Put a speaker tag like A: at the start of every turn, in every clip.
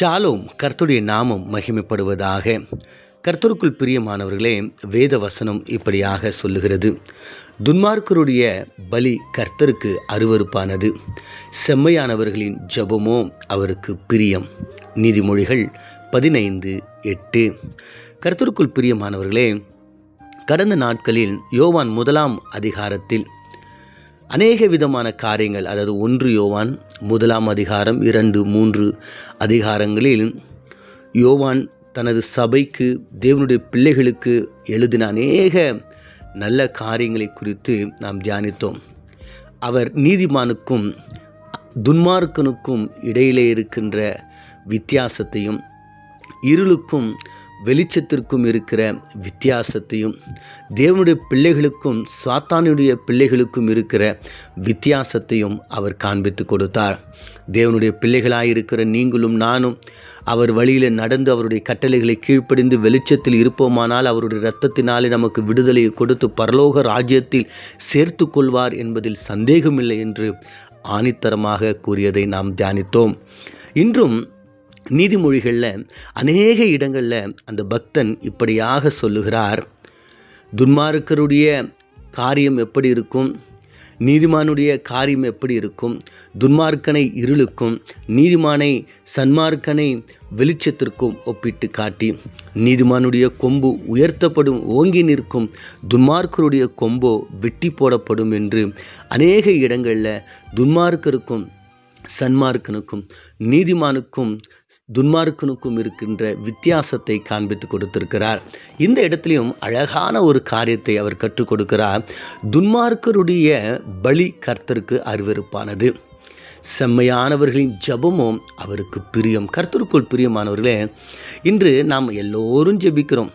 A: Shalom கர்த்துடைய நாமம் மகிமைப்படுவதாக. கர்த்தருக்குள் பிரியமானவர்களே வேத வசனம் இப்படியாக சொல்லுகிறது. துன்மார்க்கருடைய பலி கர்த்தருக்கு அருவருப்பானது. செம்மையானவர்களின் ஜெபமோ அவருக்கு பிரியம். நீதிமொழிகள் பதினைந்து எட்டு. கர்த்தருக்குள் பிரியமானவர்களே கடந்த நாட்களில் யோவான் முதலாம் அதிகாரத்தில் அநேக விதமான காரியங்கள் அதாவது ஒன்று யோவான் முதலாம் அதிகாரம் இரண்டு மூன்று அதிகாரங்களில் யோவான் தனது சபைக்கு தேவனுடைய பிள்ளைகளுக்கு எழுதின அநேக நல்ல காரியங்களை குறித்து நாம் தியானித்தோம். அவர் நீதிமானுக்கும் துன்மார்க்கனுக்கும் இடையிலே இருக்கின்ற வித்தியாசத்தையும் இருளுக்கும் வெளிச்சத்திற்கும் இருக்கிற வித்தியாசத்தையும் தேவனுடைய பிள்ளைகளுக்கும் சாத்தானுடைய பிள்ளைகளுக்கும் இருக்கிற வித்தியாசத்தையும் அவர் காண்பித்து கொடுத்தார். தேவனுடைய பிள்ளைகளாயிருக்கிற நீங்களும் நானும் அவர் வழியில் நடந்து அவருடைய கட்டளைகளை கீழ்ப்படிந்து வெளிச்சத்தில் இருப்போமானால் அவருடைய இரத்தத்தினாலே நமக்கு விடுதலையை கொடுத்து பரலோக ராஜ்யத்தில் சேர்த்து கொள்வார் என்பதில் சந்தேகமில்லை என்று ஆணித்தரமாக கூறியதை நாம் தியானித்தோம். இன்றும் நீதிமொழிகளில் அநேக இடங்களில் அந்த பக்தன் இப்படியாக சொல்லுகிறார். துன்மார்க்கருடைய காரியம் எப்படி இருக்கும்? நீதிமானுடைய காரியம் எப்படி இருக்கும்? துன்மார்க்கனை இருளுக்கும் நீதிமானை சன்மார்க்கனை வெளிச்சத்திற்கும் ஒப்பிட்டு காட்டி நீதிமானுடைய கொம்பு உயர்த்தப்படும் ஓங்கி நிற்கும் துன்மார்க்கருடைய கொம்போ வெட்டி போடப்படும் என்று அநேக இடங்களில் துன்மார்க்கருக்கும் சன்மார்க்கனுக்கும் நீதிமானுக்கும் துன்மார்க்கனுக்கும் இருக்கின்ற வித்தியாசத்தை காண்பித்து கொடுத்திருக்கிறார். இந்த இடத்துலையும் அழகான ஒரு காரியத்தை அவர் கற்றுக் கொடுக்கிறார். துன்மார்க்கருடைய பலி கர்த்தருக்கு அருவருப்பானது. செம்மையானவர்களின் ஜபமும் அவருக்கு பிரியம். கர்த்தருக்குள் பிரியமானவர்களே இன்று நாம் எல்லோரும் ஜெபிக்கிறோம்.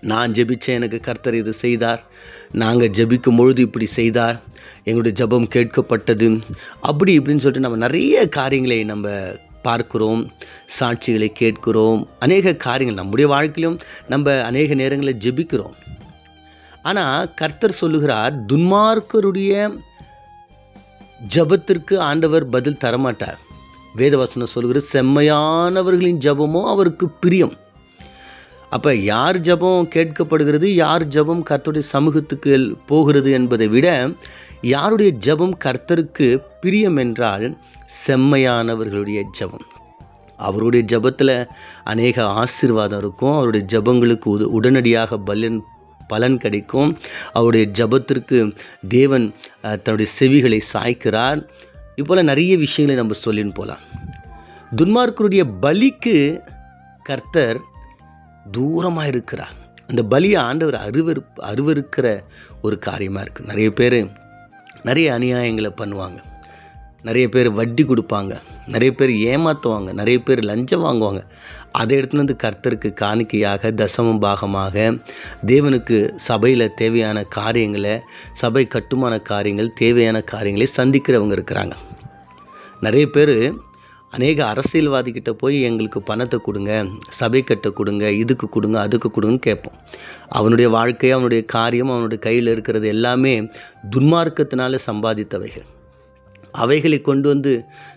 A: நான் ஜெபித்தேன் எனக்கு கர்த்தர் இது செய்தார். நாங்கள் ஜெபிக்கும் பொழுது இப்படி செய்தார். எங்களுடைய ஜெபம் கேட்கப்பட்டது. அப்படி இப்படின்னு சொல்லிட்டு நம்ம நிறைய காரியங்களை நம்ம பார்க்கிறோம் சாட்சிகளை கேட்கிறோம். அநேக காரியங்கள் நம்முடைய வாழ்க்கையிலும் நம்ம அநேக நேரங்களில் ஜெபிக்கிறோம். ஆனால் கர்த்தர் சொல்லுகிறார் துன்மார்க்கருடைய ஜபத்திற்கு ஆண்டவர் பதில் தரமாட்டார். வேதவசனம் சொல்கிற செம்மையானவர்களின் ஜபமோ அவருக்கு பிரியம். அப்போ யார் ஜபம் கேட்கப்படுகிறது யார் ஜபம் கர்த்தருடைய சமூகத்துக்கு போகிறது என்பதை விட யாருடைய ஜபம் கர்த்தருக்கு பிரியம் என்றால் செம்மையானவர்களுடைய ஜபம். அவருடைய ஜபத்தில் அநேக ஆசீர்வாதம் இருக்கும் அவருடைய ஜபங்களுக்கு உது உடனடியாக பலன் பலன் கிடைக்கும். அவருடைய ஜபத்திற்கு தேவன் தன்னுடைய செவிகளை சாய்க்கிறார். இப்போல் நிறைய விஷயங்களை நம்ம சொல்லின்னு போகலாம் துன்மார்க்கருடைய பலிக்கு கர்த்தர் தூரமாக இருக்கிறார் அந்த பலியை ஆண்டவர் அருவறுப்பு அருவருக்கிற ஒரு காரியமாக இருக்குது நிறைய பேர் நிறைய அநியாயங்களை பண்ணுவாங்க. நிறைய பேர் வட்டி கொடுப்பாங்க. நிறைய பேர் ஏமாற்றுவாங்க நிறைய பேர் லஞ்சம் வாங்குவாங்க. அதை எடுத்துன்னு வந்து கர்த்தருக்கு காணிக்கையாக தசம பாகமாக தேவனுக்கு சபையில் தேவையான காரியங்களை சபை கட்டுமான காரியங்கள் தேவையான காரியங்களை சந்திக்கிறவங்க இருக்கிறாங்க. நிறைய பேர் அநேக அரசியல்வாதிக்கிட்ட போய் எங்களுக்கு பணத்தை கொடுங்க சபை கட்ட கொடுங்க இதுக்கு கொடுங்க அதுக்கு கொடுங்கன்னு கேட்போம். அவனுடைய வாழ்க்கை அவனுடைய காரியம் அவனுடைய கையில் இருக்கிறது எல்லாமே துன்மார்க்கத்தினால சம்பாதித்தவைகள். அவைகளை கொண்டு வந்து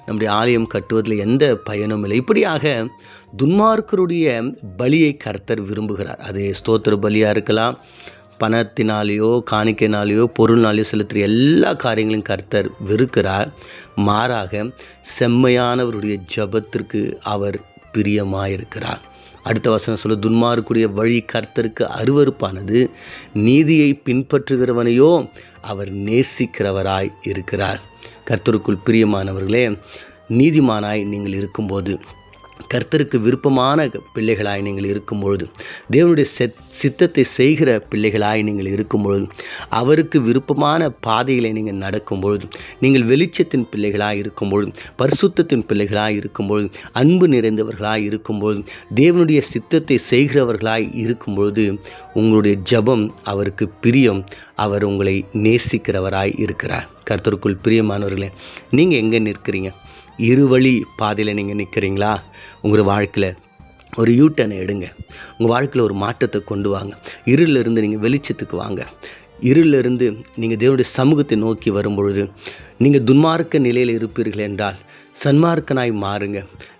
A: நம்முடைய ஆலயம் கட்டுவதில் எந்த பயனும் இல்லை. இப்படியாக துன்மார்க்கருடைய பலியை கர்த்தர் விரும்புகிறார். அது ஸ்தோத்திர பலியாக இருக்கலாம் பணத்தினாலேயோ காணிக்கைனாலேயோ பொருள்னாலேயோ செலுத்துகிற எல்லா காரியங்களையும் கர்த்தர் வெறுக்கிறார். மாறாக செம்மையானவருடைய ஜபத்திற்கு அவர் பிரியமாயிருக்கிறார். அடுத்த வசனம் சொல்ல துன்மார்க்குடைய வழி கர்த்தருக்கு அருவறுப்பானது நீதியை பின்பற்றுகிறவனையோ அவர் நேசிக்கிறவராய் இருக்கிறார். கர்த்தருக்குள் பிரியமானவர்களே நீதிமானாய் நீங்கள் இருக்கும்போது கர்த்தருக்கு விருப்பமான பிள்ளைகளாய் நீங்கள் இருக்கும்பொழுது தேவனுடைய செத் சித்தத்தை செய்கிற பிள்ளைகளாய் நீங்கள் இருக்கும்பொழுது அவருக்கு விருப்பமான பாதைகளை நீங்கள் நடக்கும்பொழுது நீங்கள் வெளிச்சத்தின் பிள்ளைகளாய் இருக்கும்பொழுது பரிசுத்தத்தின் பிள்ளைகளாய் இருக்கும்பொழுது அன்பு நிறைந்தவர்களாய் இருக்கும்பொழுது தேவனுடைய சித்தத்தை செய்கிறவர்களாய் இருக்கும்பொழுது உங்களுடைய ஜபம் அவருக்கு பிரியம் அவர் உங்களை நேசிக்கிறவராய் இருக்கிறார். கர்த்தருக்குள் பிரியமானவர்களே நீங்கள் எங்கே நிற்கிறீங்க? இருவழி பாதையில் நீங்கள் நிற்கிறீங்களா உங்கள் வாழ்க்கையில் ஒரு யூட்டனை எடுங்க. உங்கள் வாழ்க்கையில் ஒரு மாற்றத்தை கொண்டு வாங்க. இருளிலிருந்து நீங்கள் வெளிச்சத்துக்கு வாங்க. இருளிலிருந்து நீங்கள் தேவனுடைய சமூகத்தை நோக்கி வரும்பொழுது நீங்கள் துன்மார்க்க நிலையில் இருப்பீர்கள் என்றால் சன்மார்க்கனாய் மாறுங்க.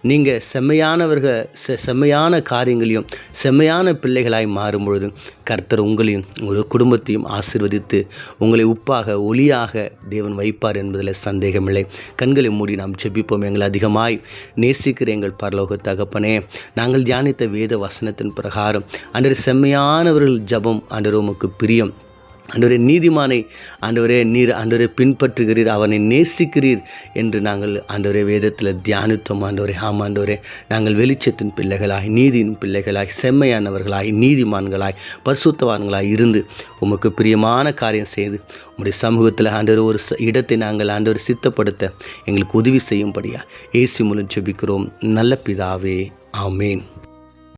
A: நீங்கள் செம்மையானவர்கள் செ செம்மையான காரியங்களையும் செம்மையான பிள்ளைகளாய் மாறும் பொழுது கர்த்தர் உங்களையும் உங்கள் குடும்பத்தையும் ஆசிர்வதித்து உங்களை உப்பாக ஒளியாக தேவன் வைப்பார் என்பதில் சந்தேகமில்லை. கண்களை மூடி நாம் ஜெபிப்போம். எங்களை அதிகமாய் நேசிக்கிற எங்கள் பரலோக தகப்பனே நாங்கள் தியானித்த வேத வசனத்தின் பிரகாரம் அன்றரை செம்மையானவர்கள் ஜபம் அன்றரை உமக்கு பிரியம். அன்றுவரே நீதிமானை ஆண்டவரே நீர் ஆண்டவரை பின்பற்றுகிறீர் அவனை நேசிக்கிறீர் என்று நாங்கள் ஆண்டவரே வேதத்தில் தியானித்தோம். ஆண்டவரே ஆம் ஆண்டவரே நாங்கள் வெளிச்சத்தின் பிள்ளைகளாய் நீதியின் பிள்ளைகளாய் செம்மையானவர்களாய் நீதிமான்களாய் பரிசுத்தவான்களாய் இருந்து உமக்கு பிரியமான காரியம் செய்து உம்முடைய சமூகத்தில் ஆண்டவர் ஒரு இடத்தை நாங்கள் ஆண்டவர் சித்தப்படுத்த எங்களுக்கு உதவி செய்யும்படியா ஏசி மூலம் ஜெபிக்கிறோம். நல்ல பிதாவே ஆமேன்.